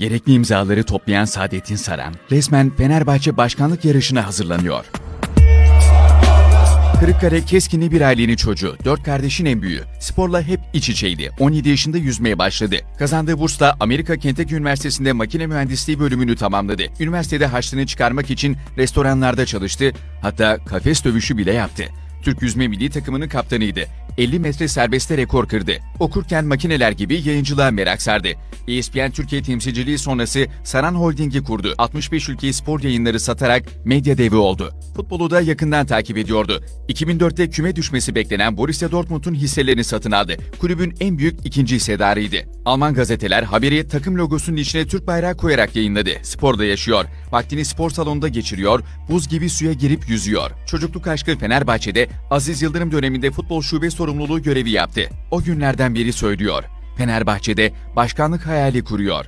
Gerekli imzaları toplayan Saadettin Saran, resmen Fenerbahçe başkanlık yarışına hazırlanıyor. Kırıkkale keskinli bir ailenin çocuğu, dört kardeşin en büyüğü. Sporla hep iç içeydi. 17 yaşında yüzmeye başladı. Kazandığı bursla Amerika Kentucky Üniversitesi'nde makine mühendisliği bölümünü tamamladı. Üniversitede harçlığını çıkarmak için restoranlarda çalıştı. Hatta kafes dövüşü bile yaptı. Türk yüzme milli takımının kaptanıydı. 50 metre serbestte rekor kırdı. Okurken makineler gibi yayıncılığa merak sardı. ESPN Türkiye temsilciliği sonrası Saran Holding'i kurdu. 65 ülkeye spor yayınları satarak medya devi oldu. Futbolu da yakından takip ediyordu. 2004'te küme düşmesi beklenen Borussia Dortmund'un hisselerini satın aldı. Kulübün en büyük ikinci hissedarıydı. Alman gazeteler haberi takım logosunun içine Türk bayrağı koyarak yayınladı. Sporda yaşıyor. Vaktini spor salonunda geçiriyor, buz gibi suya girip yüzüyor. Çocukluk aşkı Fenerbahçe'de Aziz Yıldırım döneminde futbol şube sorumluluğu görevi yaptı. O günlerden beri söylüyor. Fenerbahçe'de başkanlık hayali kuruyor.